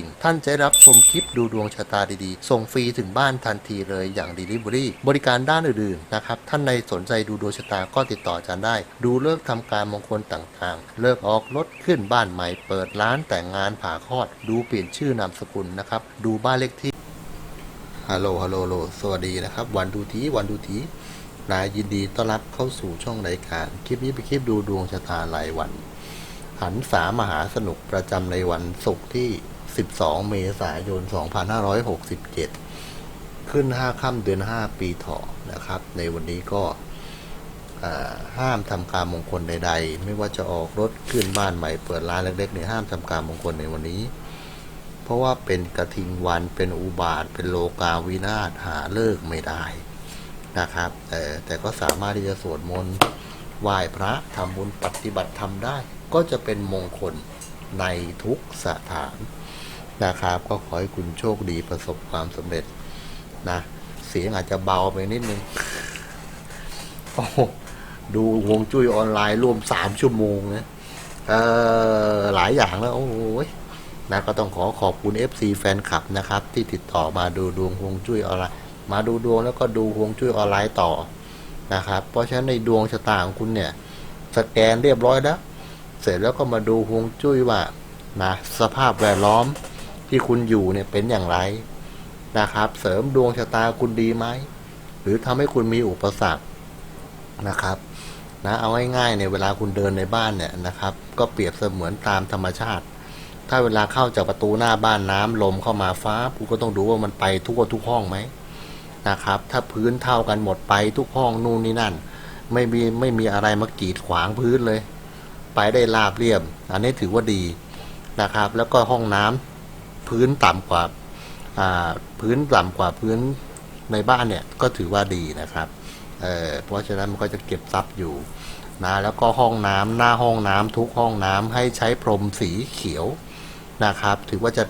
ิ่งท่านจะได้รับชมคลิปดูดวงชะตาดีๆ ส่งฟรีถึงบ้านทันทีเลยอย่าง Delivery บริการด้านอื่นๆนะครับ ท่านในสนใจดูดวงชะตาก็ติดต่ออาจารย์ได้ ดูเลิกษ์ทำการมงคลต่างๆ เลิกออกรถขึ้นบ้านใหม่ เปิดร้านแต่งงานผ่าคลอด ดูเปลี่ยนชื่อนามสกุลนะครับ ดูบ้านเลขที่ ฮัลโหล ฮัลโหลฮัลโหลสวัสดีนะครับ วันดูที วันดูทีนายยินดีต้อนรับเข้าสู่ช่องรายการ คลิปนี้เป็นคลิปดูดวงชะตารายวันหันสามหาสนุกประจำในวันศุกร์ที่ 12 เมษายน 2567 ขึ้น 5 ค่ำเดือน 5 ปีเถาะนะครับ ในวันนี้ก็ห้ามทำการมงคลใด ๆ ไม่ว่าจะออกรถขึ้นบ้านใหม่เปิดร้านเล็กๆเนี่ยห้ามทำการมงคลในวันนี้ เพราะว่าเป็นกระทิงวันเป็นอุบาท เป็นโลกาวินาศหาเลิกไม่ได้นะครับแต่แต่ก็สามารถที่จะสวดมนต์ไหว้พระทำบุญปฏิบัติธรรมได้ ก็จะเป็นมงคลในทุกสถาน นะครับ ก็ขอให้คุณโชคดีประสบความสำเร็จนะ เสียงอาจจะเบาไปนิดนึงโอ้ดูวงจุ้ยออนไลน์ร่วมสามชั่วโมงนะเออหลายอย่างแล้ว โอ้โหนะก็ต้องขอขอบคุณ FC แฟนคลับนะครับ ที่ติดต่อมาดูดวงฮวงจุ้ยออนไลน์ มาดูดวงแล้วก็ดูฮวงจุ้ยออนไลน์ต่อนะครับ เพราะฉะนั้นในดวงชะตาของคุณเนี่ย สแกนเรียบร้อยแล้ว เสร็จแล้วก็มาดูฮวงจุ้ยว่านะสภาพแวดล้อม ที่คุณอยู่เนี่ยเป็นอย่างไรนะครับ เสริมดวงชะตาคุณดีไหม หรือทำให้คุณมีอุปสรรคนะครับนะเอาง่ายๆในเวลาคุณเดินในบ้านเนี่ยนะครับ ก็เปรียบเสมือนตามธรรมชาติ ถ้าเวลาเข้าจากประตูหน้าบ้านน้ำลมเข้ามาฟ้าคุณก็ต้องดูว่ามันไปทุกทุกห้องไหมนะครับ ถ้าพื้นเท่ากันหมดไปทุกห้องนู่นนี่นั่น ไม่มีไม่มีอะไรมากีดขวางพื้นเลย ไปได้ราบเรียบ อันนี้ถือว่าดีนะครับ แล้วก็ห้องน้ำ พื้นต่ำกว่าพื้นต่ำกว่าพื้นในบ้านเนี่ยก็ถือว่าดีนะครับเเพราะฉะนั้นมันก็จะเก็บทรัพย์อยู่นะแล้วก็ห้องน้ำหน้าห้องน้ำทุกห้องน้ำให้ใช้พรมสีเขียวนะครับ ถือว่าจะ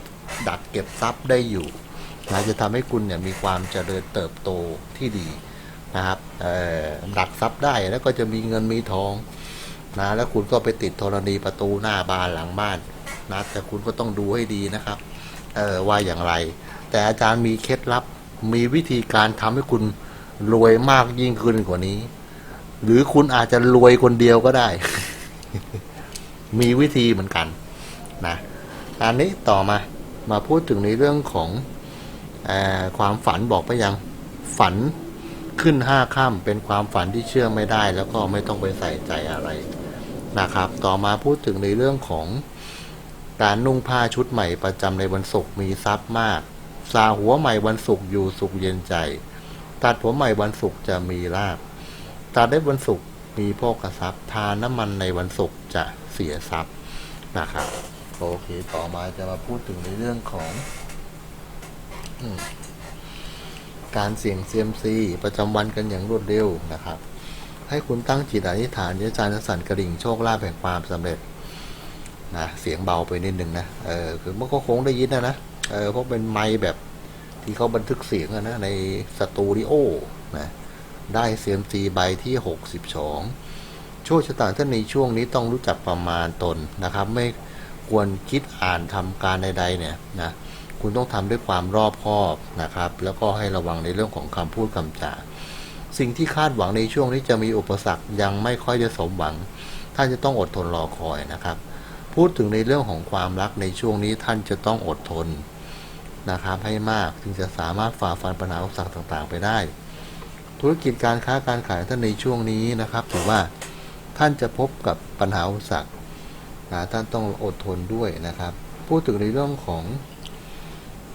ดักเก็บทรัพย์ได้อยู่นะจะทำให้คุณเนี่ยมีความเจริญเติบโตที่ดีนะครับดักทรัพย์ได้แล้วก็จะมีเงินมีทองนะแล้วคุณก็ไปติดธรณีประตูหน้าบ้านหลังบ้านนะแต่คุณก็ต้องดูให้ดีนะครับ เออว่าอย่างไร แต่อาจารย์มีเคล็ดลับ มีวิธีการทำให้คุณรวยมากยิ่งขึ้นกว่านี้ หรือคุณอาจจะรวยคนเดียวก็ได้ มีวิธีเหมือนกันนะอันนี้ต่อมามาพูดถึงในเรื่องของเออความฝันบอกไปยังฝันขึ้นห้าข้ามเป็นความฝันที่เชื่อไม่ได้ แล้วก็ไม่ต้องไปใส่ใจอะไรนะครับ ต่อมาพูดถึงในเรื่องของ การนุ่งผ้าชุดใหม่ประจำในวันศุกร์มีทรัพย์มาก สาหัวใหม่วันศุกร์อยู่สุขเย็นใจ ตัดผมใหม่วันศุกร์จะมีลาบตัดได้วันศุกร์มีโภคทรัพย์ทานน้ำมันในวันศุกร์จะเสียทรัพย์นะครับโอเค ต่อมาจะมาพูดถึงในเรื่องของอการเสี่ยงเซียมซีประจำวันกันอย่างรวดเร็วนะครับ ให้คุณตั้งจิตอธิษฐานที่อาจารย์สั่นกระดิ่งโชคลาภแห่งความสำเร็จ นะเสียงเบาไปนิดนึงนะเออคือมันก็คงได้ยินนะนะเออเพราะเป็นไมค์แบบที่เขาบันทึกเสียงนะในสตูดิโอนะได้เซียมซีใบที่หกสิบสองโชคชะตาท่านในช่วงนี้ต้องรู้จักประมาณตนนะครับ ไม่ควรคิดอ่านทำการใด ๆ เนี่ยนะคุณต้องทำด้วยความรอบคอบนะครับ แล้วก็ให้ระวังในเรื่องของคำพูดคำจาสิ่งที่คาดหวังในช่วงนี้จะมีอุปสรรคยังไม่ค่อยจะสมหวัง ท่านจะต้องอดทนรอคอยนะครับ พูดถึงในเรื่องของความรักในช่วงนี้ท่านจะต้องอดทนนะครับให้มากถึงจะสามารถฝ่าฟันปัญหาอุปสรรคต่างๆ ไปได้ ธุรกิจการค้าการขายท่านในช่วงนี้นะครับถือว่าท่านจะพบกับปัญหาอุปสรรคนะท่านต้องอดทนด้วยนะครับ พูดถึงในเรื่องของ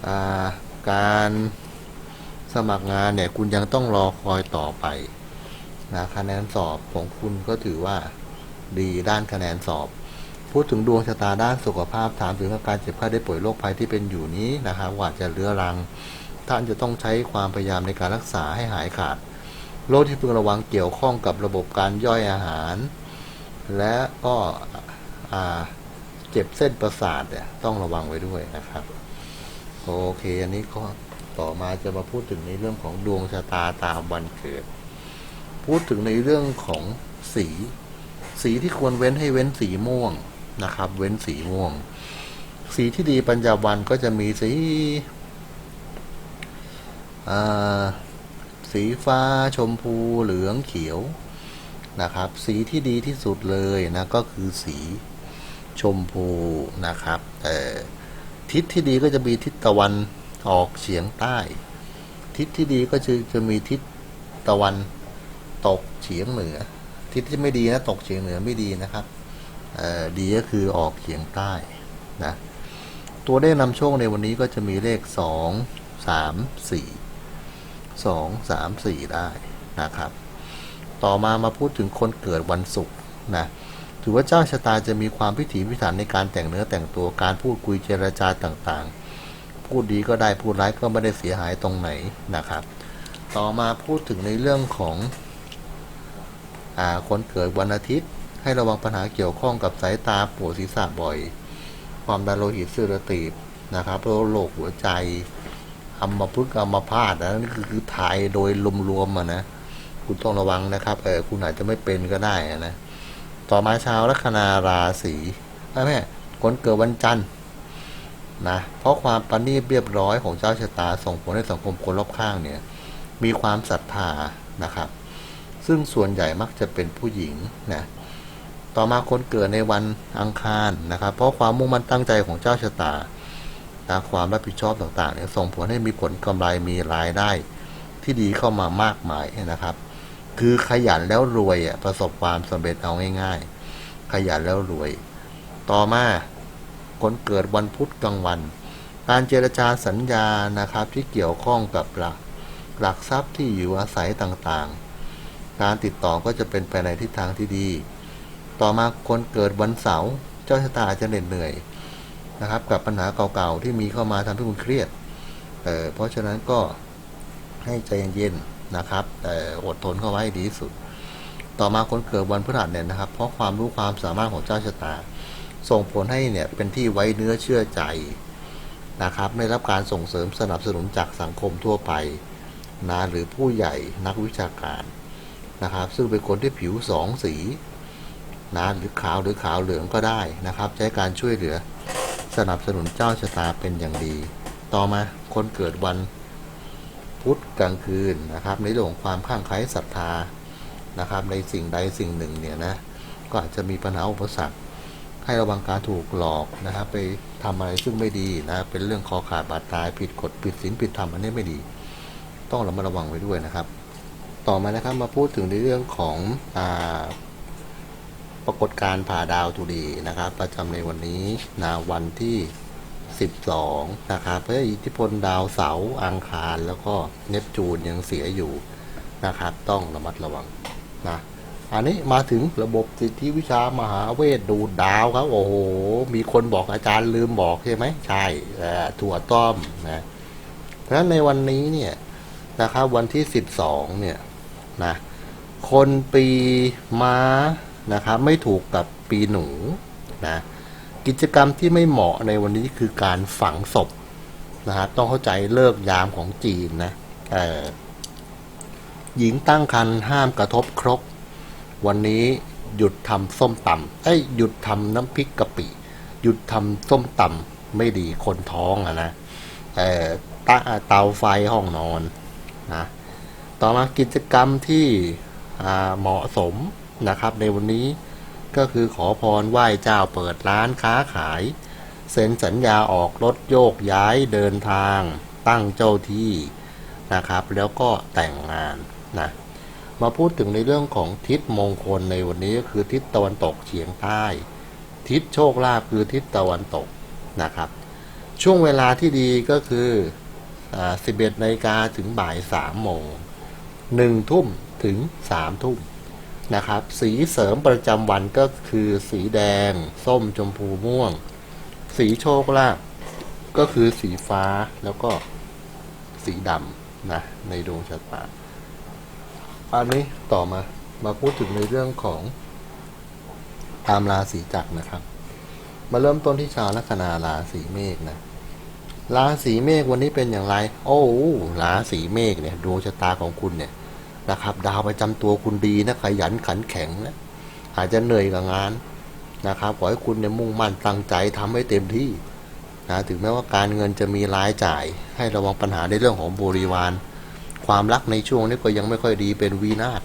อาการสมัครงานเนี่ยคุณยังต้องรอคอยต่อไปนะครับคะแนนสอบของคุณก็ถือว่าดีด้านคะแนนสอบ พูดถึงดวงชะตาด้านสุขภาพถามถึงอาการเจ็บไข้ได้ป่วยโรคภัยที่เป็นอยู่นี้นะครับว่าจะเรื้อรัง ท่านจะต้องใช้ความพยายามในการรักษาให้หายขาดโรคที่พึงระวังเกี่ยวข้องกับระบบการย่อยอาหาร และก็เจ็บเส้นประสาทเนี่ยต้องระวังไว้ด้วยนะครับโอเค อันนี้ก็ต่อมาจะมาพูดถึงในเรื่องของดวงชะตาตามวันเกิด พูดถึงในเรื่องของสี สีที่ควรเว้นให้เว้นสีม่วง นะครับ เว้นสีม่วง สีที่ดีปัญญาวันก็จะมีสีสีฟ้าชมพูเหลืองเขียวนะครับ สีที่ดีที่สุดเลยนะก็คือสีชมพูนะครับแต่ทิศที่ดีก็จะมีทิศตะวันออกเฉียงใต้ ทิศที่ดีก็จะจะมีทิศตะวันตกเฉียงเหนือ ทิศที่ไม่ดีนะตกเฉียงเหนือไม่ดีนะครับ ดีก็คือออกเฉียงใต้นะตัวเลขนำโชคในวันนี้ก็จะมีเลขสองสามสี่สองสามสี่ได้นะครับ ต่อมามาพูดถึงคนเกิดวันศุกร์นะถือว่าเจ้าชะตาจะมีความพิถีพิถันในการแต่งเนื้อแต่งตัวการพูดคุยเจรจาต่างๆ พูดดีก็ได้พูดร้ายก็ไม่ได้เสียหายตรงไหนนะครับ ต่อมาพูดถึงในเรื่องของอคนเกิดวันอาทิตย์ ให้ระวังปัญหาเกี่ยวข้องกับสายตาปวดศีรษะบ่อย ความดันโลหิตเสื่อมตีบนะครับโรคหัวใจอัมพฤกษ์อัมพาตนะนี่คือคือทายโดยรวมๆอะนะคุณต้องระวังนะครับเออคุณอาจจะไม่เป็นก็ได้นะต่อมาชาวลัคนาราศีแม่คนเกิดวันจันทร์นะเพราะความปณีเรียบร้อยของเจ้าชะตาส่งผลให้สังคมคนรอบข้างเนี่ยมีความศรัทธานะครับ ซึ่งส่วนใหญ่มักจะเป็นผู้หญิงนะ ต่อมาคนเกิดในวันอังคารนะครับ เพราะความมุ่งมั่นตั้งใจของเจ้าชะตาตาความรับผิดชอบต่างๆเนี่ยส่งผลให้มีผลกำไรมีรายได้ ที่ดีเข้ามามากมายนะครับ คือขยันแล้วรวยอะประสบความสำเร็จเอาง่าย ๆ ขยันแล้วรวย ต่อมาคนเกิดวันพุธกลางวัน การเจรจาสัญญานะครับที่เกี่ยวข้องกับหลักหลักทรัพย์ที่อยู่อาศัยต่างๆ การติดต่อก็จะเป็นไปในทิศทางที่ดี ต่อมาคนเกิดวันเสาร์เจ้าชะตาอาจจะเหน็ดเหนื่อยนะครับ กับปัญหาเก่าๆที่มีเข้ามาทำให้คุณเครียดเออเพราะฉะนั้นก็ให้ใจเย็นๆนะครับแต่อดทนเข้าไว้ดีที่สุด ต่อมาคนเกิดวันพฤหัสเนี่ยนะครับ เพราะความรู้ความสามารถของเจ้าชะตา ส่งผลให้เนี่ยเป็นที่ไว้เนื้อเชื่อใจนะครับได้รับการส่งเสริมสนับสนุนจากสังคมทั่วไปนะหรือผู้ใหญ่นักวิชาการนะครับ ซึ่งเป็นคนที่ผิวสองสี นะหรือขาวหรือขาวเหลืองก็ได้นะครับ ใช้การช่วยเหลือสนับสนุนเจ้าชะตาเป็นอย่างดี ต่อมาคนเกิดวันพุธกลางคืนนะครับ ในเรื่องของความข้างไคล้ศรัทธานะครับ ในสิ่งใดสิ่งหนึ่งเนี่ยนะก็อาจจะมีปัญหาอุปสรรค ให้ระวังการถูกหลอกนะครับ ไปทำอะไรซึ่งไม่ดีนะเป็นเรื่องคอขาดบาดตายผิดกฎผิดศีลผิดธรรมอันนี้ไม่ดี ต้องระมัดระวังไว้ด้วยนะครับ ต่อมานะครับมาพูดถึงในเรื่องของอา ปรากฏการผ่าดาวทุดีนะครับ ประจำในวันนี้นาวันที่ 12 นะครับเพราะอิทธิพลดาวเสาร์อังคารแล้วก็เนปจูนยังเสียอยู่นะครับ ต้องระมัดระวังนะอันนี้มาถึงระบบสิทธิวิชามหาเวทดูดาวครับ โอ้โห มีคนบอกอาจารย์ลืมบอกใช่ไหมใช่ถั่วต้อมนะเพราะฉะนั้นในวันนี้เนี่ยนะครับ วันที่ 12 เนี่ยนะคนปีม้า นะครับไม่ถูกกับปีหนูนะกิจกรรมที่ไม่เหมาะในวันนี้คือการฝังศพนะครับต้องเข้าใจเลิกยามของจีนนะเอ่อหญิงตั้งครรภ์ห้ามกระทบครก วันนี้หยุดทำส้มตำเอ้ยหยุดทำน้ำพริกกะปิหยุดทำส้มตำไม่ดีคนท้องอะนะเอ่อตาเตาไฟห้องนอนนะต่อมากิจกรรมที่เหมาะสม นะครับ ในวันนี้ก็คือขอพรไหว้เจ้าเปิดร้านค้าขาย เซ็นสัญญาออกรถโยกย้ายเดินทาง ตั้งเจ้าที่นะครับ แล้วก็แต่งงานนะมาพูดถึงในเรื่องของทิศมงคลในวันนี้ก็คือทิศตะวันตกเฉียงใต้ ทิศโชคลาภคือทิศตะวันตกนะครับ ช่วงเวลาที่ดีก็คือ11นาฬิกาถึงบ่าย3โมง1ทุ่มถึง3ทุ่ม นะครับ สีเสริมประจำวันก็คือสีแดง ส้มชมพูม่วง สีโชคลาภก็คือสีฟ้าแล้วก็สีดำนะในดวงชะตาอันนี้ต่อมามาพูดถึงในเรื่องของตามราศีจักรนะครับ มาเริ่มต้นที่ชาวลัคนาราศีเมษนะราศีเมษวันนี้เป็นอย่างไร โอ้ราศีเมษเนี่ยดวงชะตาของคุณเนี่ย นะครับ ดาวประจำตัวคุณดีนะขยันขันแข็งนะอาจจะเหนื่อยกับงานนะครับขอให้คุณเนี่ยมุ่งมั่นตั้งใจทำให้เต็มที่นะถึงแม้ว่าการเงินจะมีรายจ่าย ให้ระวังปัญหาในเรื่องของบริวาร ความรักในช่วงนี้ก็ยังไม่ค่อยดีเป็นวีนาศ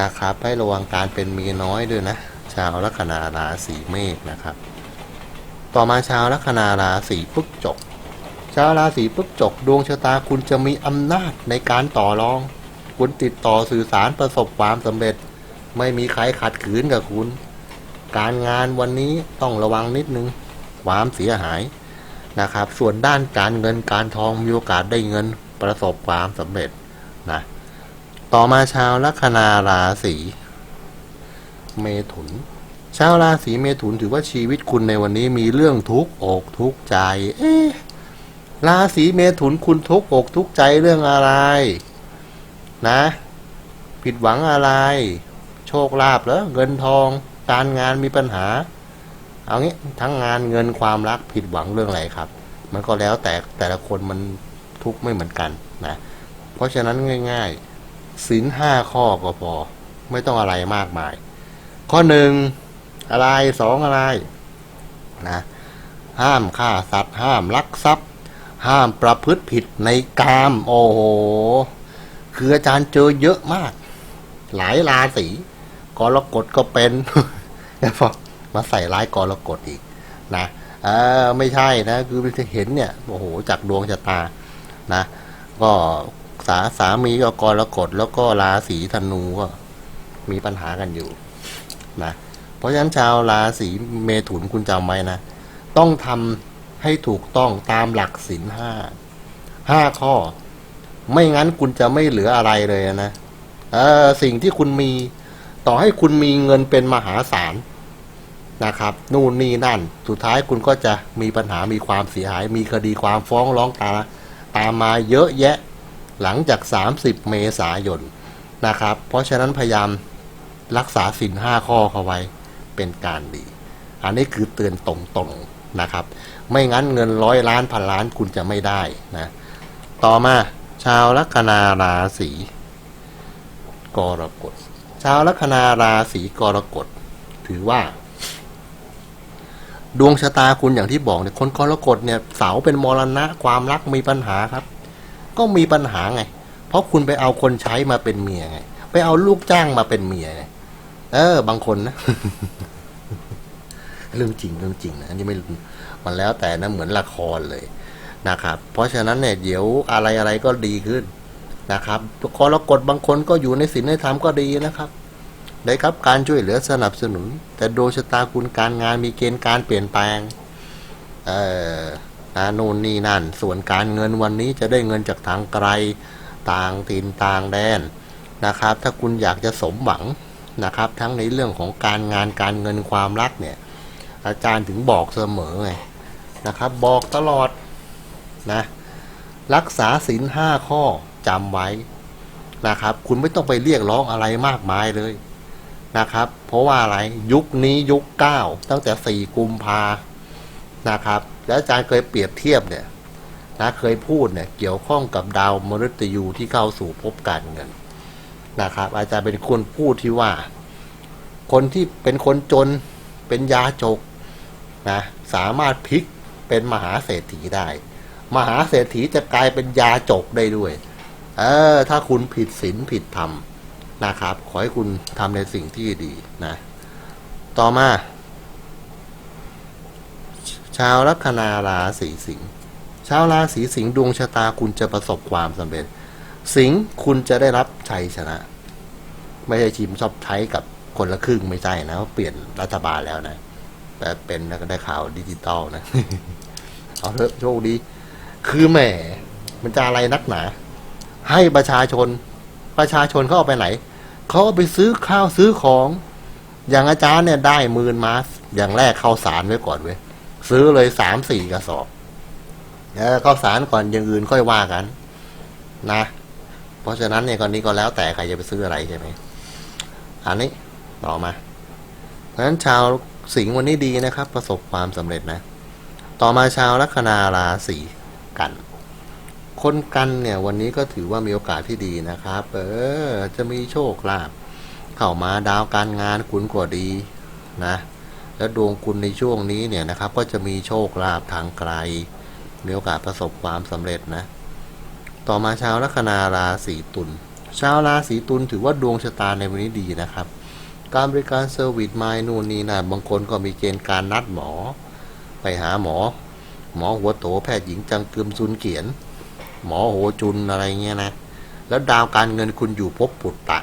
นะครับ ให้ระวังการเป็นเมียน้อยด้วยนะ ชาวลัคนาราศีเมษนะครับ ต่อมาชาวลัคนาราศีพฤกจกชาวราศีพฤษภดวงชะตาคุณจะมีอำนาจในการต่อรอง คุณติดต่อสื่อสารประสบความสำเร็จ ไม่มีใครขัดขืนกับคุณ การงานวันนี้ต้องระวังนิดนึง ความเสียหายนะครับ ส่วนด้านการเงินการทองมีโอกาสได้เงินประสบความสำเร็จนะต่อมาชาวลัคนาราศีเมถุน ชาวราศีเมถุนถือว่าชีวิตคุณในวันนี้มีเรื่องทุกข์อกทุกข์ใจ เอ๊ะราศีเมถุนคุณทุกข์อกทุกข์ใจเรื่องอะไร นะ ผิดหวังอะไร โชคลาภเหรอเงินทอง การงานมีปัญหา เอางี้ทั้งงานเงินความรักผิดหวังเรื่องอะไรครับ มันก็แล้วแต่แต่ละคนมันทุกข์ไม่เหมือนกันนะ เพราะฉะนั้นง่ายๆศีลห้าข้อก็พอ ไม่ต้องอะไรมากมาย ข้อหนึ่งอะไรสองอะไรนะห้ามฆ่าสัตว์ห้ามลักทรัพย์ ห้ามประพฤติผิดในกาม โอ้โห คืออาจารย์เจอเยอะมาก หลายราศีกรกฎก็เป็นแล้วพอมาใส่ร้ายกรกฎอีกนะเออไม่ใช่นะ คือจะเห็นเนี่ยโอ้โหจากดวงชะตานะ ก็สาสามีก็กรกฎแล้วก็ราศีธนูก็มีปัญหากันอยู่นะเพราะฉะนั้นชาวราศีเมถุนคุณจำไว้นะ ต้องทำให้ถูกต้องตามหลักศีลห้าห้าข้อ ไม่งั้นคุณจะไม่เหลืออะไรเลยนะเออสิ่งที่คุณมี ต่อให้คุณมีเงินเป็นมหาศาลนะครับ นู่นนี่นั่น สุดท้ายคุณก็จะมีปัญหามีความเสียหาย มีคดีความฟ้องร้องตามตามมาเยอะแยะ หลังจาก 30 เมษายนนะครับ เพราะฉะนั้นพยายามรักษาสินห้าข้อเข้าไว้เป็นการดี อันนี้คือเตือนตรงๆนะครับ ไม่งั้นเงินร้อยล้านพันล้านคุณจะไม่ได้นะ ต่อมา ชาวลัคนาราศีกรกฎ ชาวลัคนาราศีกรกฎ ถือว่า ดวงชะตาคุณอย่างที่บอกเนี่ยคนกรกฎเนี่ยเสาเป็นมรณะความรักมีปัญหาครับ ก็มีปัญหาไง เพราะคุณไปเอาคนใช้มาเป็นเมียไง ไปเอาลูกจ้างมาเป็นเมียไงเออ บางคนนะเรื่องจริงเรื่องจริงนะอันนี้ไม่มันแล้วแต่นะเหมือนละครเลย นะครับ เพราะฉะนั้นเนี่ยเดี๋ยวอะไรอะไรก็ดีขึ้นนะครับกรกฎบางคนก็อยู่ในศีลในธรรมก็ดีนะครับได้ครับการช่วยเหลือสนับสนุน แต่โดยชะตาคุณการงานมีเกณฑ์การเปลี่ยนแปลงเอ่อนะโน่นนี่นั่น ส่วนการเงินวันนี้จะได้เงินจากทางไกลต่างถิ่นต่างแดนนะครับ ถ้าคุณอยากจะสมหวังนะครับ ทั้งในเรื่องของการงานการเงินความรักเนี่ย อาจารย์ถึงบอกเสมอไงนะครับ บอกตลอด นะรักษาศีลห้าข้อจำไว้นะครับ คุณไม่ต้องไปเรียกร้องอะไรมากมายเลยนะครับ เพราะว่าอะไรยุคนี้ยุคเก้าตั้งแต่สี่กุมภานะครับ แล้วอาจารย์เคยเปรียบเทียบเนี่ยนะเคยพูดเนี่ยเกี่ยวข้องกับดาวมฤตยูที่เข้าสู่ภพการเงินนะครับ อาจารย์เป็นคนพูดที่ว่า คนที่เป็นคนจนเป็นยาจกนะสามารถพลิกเป็นมหาเศรษฐีได้ มหาเศรษฐีจะกลายเป็นยาจกได้ด้วย เออ ถ้าคุณผิดศีลผิดธรรมนะครับ ขอให้คุณทำในสิ่งที่ดีนะ ต่อมา ชาวลัคนาราศีสิงห์ชาวราศีสิงห์ดวงชะตาคุณจะประสบความสำเร็จ สิงห์คุณจะได้รับชัยชนะ ไม่ใช่ชิมชอบใช้กับคนละครึ่งไม่ใช่นะเปลี่ยนรัฐบาลแล้วนะแต่เป็นแล้วก็ได้ข่าวดิจิตอลนะ เอาเถอะโชคดี คือแหมมันจะอะไรนักหนา ให้ประชาชน ประชาชนเขาเอาไปไหนเขาเอาไปซื้อข้าวซื้อของ อย่างอาจารย์เนี่ยได้หมื่นมาอย่างแรกข้าวสารไว้ก่อนเว้ยซื้อเลยสามสี่กระสอบแล้วข้าวสารก่อนอย่างอื่นค่อยว่ากัน นะ เพราะฉะนั้นเนี่ยก่อนนี้ก็แล้วแต่ใครจะไปซื้ออะไรใช่ไหมอันนี้ต่อมาเพราะฉะนั้นชาวสิงห์วันนี้ดีนะครับ ประสบความสำเร็จนะ ต่อมาชาวลัคนาราศี กัน คนกันเนี่ยวันนี้ก็ถือว่ามีโอกาสที่ดีนะครับ เออ จะมีโชคลาภเข้ามาดาวการงานคุณก็ดีนะ แล้วดวงคุณในช่วงนี้เนี่ยนะครับ ก็จะมีโชคลาภทางไกล มีโอกาสประสบความสำเร็จนะ ต่อมาชาวลัคนาราศีตุลชาวราศีตุลถือว่าดวงชะตาในวันนี้ดีนะครับ การบริการเซอร์วิสไมนู่นนี่นะบางคนก็มีเกณฑ์การนัดหมอ ไปหาหมอ หมอหัวโตแพทย์หญิงจังกึมซุนเกียน หมอโหจุนอะไรเงี้ยนะ แล้วดาวการเงินคุณอยู่ภพปุตตะ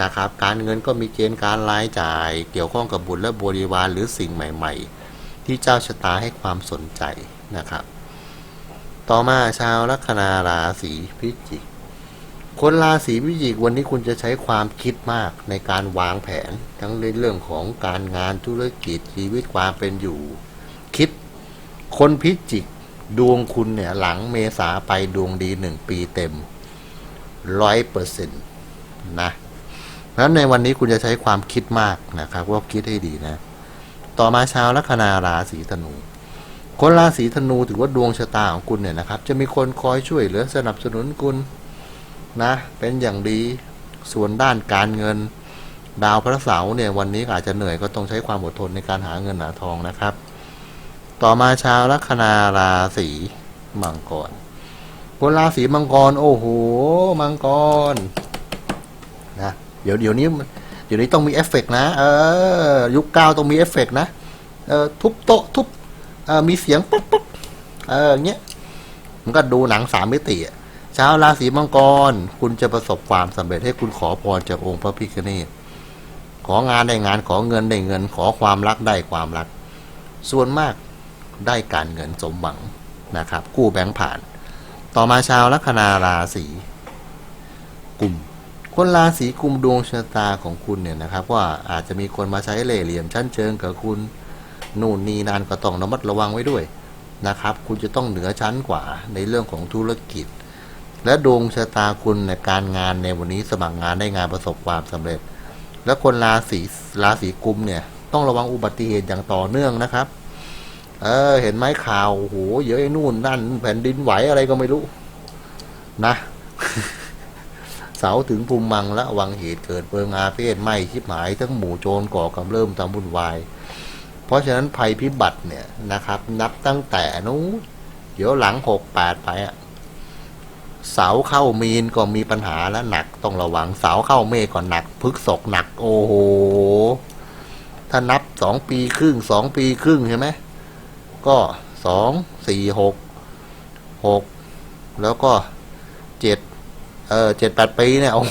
นะครับ การเงินก็มีเกณฑ์การรายจ่าย เกี่ยวข้องกับบุญและบริวารหรือสิ่งใหม่ ๆ ที่เจ้าชะตาให้ความสนใจนะครับ ต่อมาชาวลัคนาราศีพิจิก คนราศีพิจิกวันนี้คุณจะใช้ความคิดมากในการวางแผน ทั้งในเรื่องของการงานธุรกิจชีวิตความเป็นอยู่ คนพิจิกดวงคุณเนี่ยหลังเมษาไปดวงดีหนึ่งปีเต็มร้อยเปอร์เซ็นต์นะเพราะในวันนี้คุณจะใช้ความคิดมากนะครับว่าคิดให้ดีนะ ต่อมาชาวลัคนาราศีธนู คนราศีธนูถือว่าดวงชะตาของคุณเนี่ยนะครับ จะมีคนคอยช่วยเหลือสนับสนุนคุณนะ เป็นอย่างดีส่วนด้านการเงิน ดาวพระเสาร์เนี่ยวันนี้อาจจะเหนื่อยก็ต้องใช้ความอดทนในการหาเงินหาทองนะครับ ต่อมาชาวลัคนาราศีมังกรคนราศีมังกร โอ้โห มังกรนะเดี๋ยวเดี๋ยวนี้เดี๋ยวนี้ต้องมีเอฟเฟกต์นะ เออ ยุคเก้าต้องมีเอฟเฟกต์นะเออทุบโต๊ะทุบเออมีเสียงปุ๊บปุ๊บเอออย่างเงี้ยมันก็ดูหนังสามมิติชาวราศีมังกร คุณจะประสบความสำเร็จให้คุณขอพรจากองค์พระพิฆเนศของานได้งานขอเงินได้เงิน ขอความรักได้ความรัก ส่วนมาก ได้การเงินสมหวังนะครับ กู้แบงค์ผ่าน ต่อมาชาวลัคนาราศีกุมคนราศีกุมดวงชะตาของคุณเนี่ยนะครับ ว่าอาจจะมีคนมาใช้เล่ห์เหลี่ยมชั้นเชิงกับคุณนู่นนี่นานก็ต้องระมัดระวังไว้ด้วยนะครับ คุณจะต้องเหนือชั้นกว่าในเรื่องของธุรกิจ และดวงชะตาคุณในการงานในวันนี้สมัครงานได้งานประสบความสำเร็จ และคนราศีราศีกุมเนี่ยต้องระวังอุบัติเหตุอย่างต่อเนื่องนะครับ เออ เห็นไหมข่าวโหเยอะไอ้นู่นนั่น แผ่นดินไหวอะไรก็ไม่รู้ นะเสาถึงภูมิมังและวังเหตุเกิดเพลิงอาเพศไหมชิบหายทั้งหมู่โจรก่อกำเริ่มทำวุ่นวาย เพราะฉะนั้นภัยพิบัติเนี่ยนะครับ นับตั้งแต่นู้นเดี๋ยวหลังหกแปดไปอะเสาเข้ามีนก็มีปัญหาแล้วหนักต้องระวังเสาเข้าเมฆก็หนักพฤกษกหนัก โอ้โห ถ้านับสองปีครึ่งสองปีครึ่งใช่ไหม ก็สองสี่หกหกแล้วก็เจ็ดเออเจ็ดแปดปีเนี่ยโอ้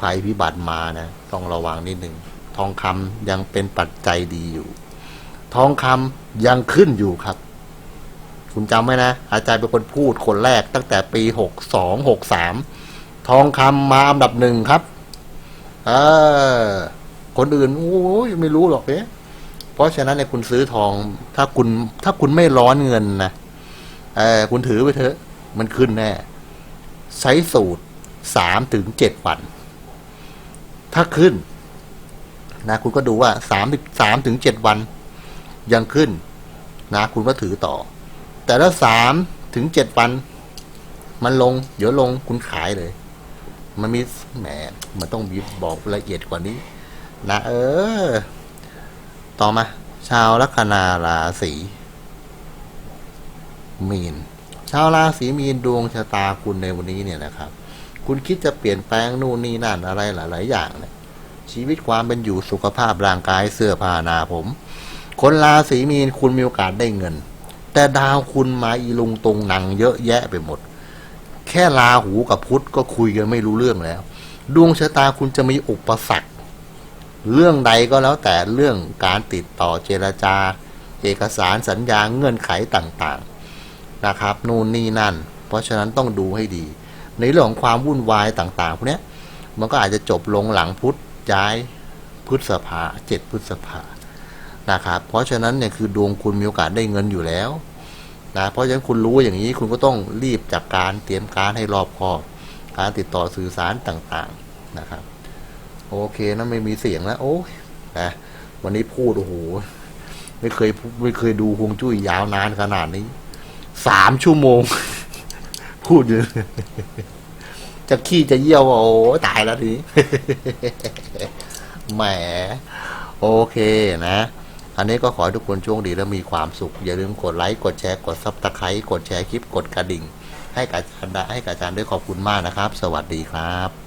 ภัยพิบัติมานะ ต้องระวังนิดหนึ่งทองคำยังเป็นปัจจัยดีอยู่ ทองคำยังขึ้นอยู่ครับ คุณจำไว้นะ อาจารย์เป็นคนพูดคนแรกตั้งแต่ปีหกสองหกสามทองคำมาอันดับหนึ่งครับ เออ คนอื่น โอ้ยไม่รู้หรอกเนี่ย เพราะฉะนั้นเนี่ยคุณซื้อทอง ถ้าคุณถ้าคุณไม่ร้อนเงินนะเออคุณถือไปเถอะ มันขึ้นแน่ ใช้สูตรสามถึงเจ็ดวัน ถ้าขึ้น นะคุณก็ดูว่าสามสามถึงเจ็ดวัน ยังขึ้น นะคุณก็ถือต่อ แต่ถ้าสามถึงเจ็ดวัน มันลง เดี๋ยวลงคุณขายเลย มันมีแหมมันต้องบีบบอกละเอียดกว่านี้ นะเออ ต่อมา ชาวลัคนาราศีมีน ชาวราศีมีนดวงชะตาคุณในวันนี้เนี่ยนะครับ คุณคิดจะเปลี่ยนแปลงนู่นนี่นั่นอะไรหลาย ๆ อย่างเนี่ยชีวิตความเป็นอยู่สุขภาพร่างกายเสื้อผ้านาผม คนราศีมีนคุณมีโอกาสได้เงิน แต่ดาวคุณมาอีลงตรงหนังเยอะแยะไปหมด แค่ลาหูกับพุธก็คุยกันไม่รู้เรื่องแล้ว ดวงชะตาคุณจะมีอุปสรรค เรื่องใดก็แล้วแต่เรื่องการติดต่อเจรจา เอกสารสัญญาเงื่อนไขต่างๆนะครับนู่นนี่นั่น เพราะฉะนั้นต้องดูให้ดี ในเรื่องของความวุ่นวายต่างๆพวกนี้มันก็อาจจะจบลงหลังพุทธย้ายพฤษภาเจ็ดพฤษภานะครับเพราะฉะนั้นเนี่ยคือดวงคุณมีโอกาสได้เงินอยู่แล้วนะเพราะฉะนั้นคุณรู้อย่างนี้คุณก็ต้องรีบจัดกการเตรียมการให้รอบคอบ การติดต่อสื่อสารต่างๆนะครับ โอเคนะไม่มีเสียงแล้ว โอ้ยนะวันนี้พูดโอ้โหไม่เคยไม่เคยดูฮวงจุ้ยยาวนานขนาดนี้สามชั่วโมง พูดอยู่จะขี้จะเยี่ยวโอ้ตายแล้วทีนี้แหม โอเคนะ อันนี้ก็ขอให้ทุกคนโชคดีและมีความสุข อย่าลืมกดไลค์กดแชร์กดซับสไครต์กดแชร์คลิปกดกระดิ่ง ให้กับอาจารย์ให้กับอาจารย์ด้วยขอบคุณมากนะครับ สวัสดีครับ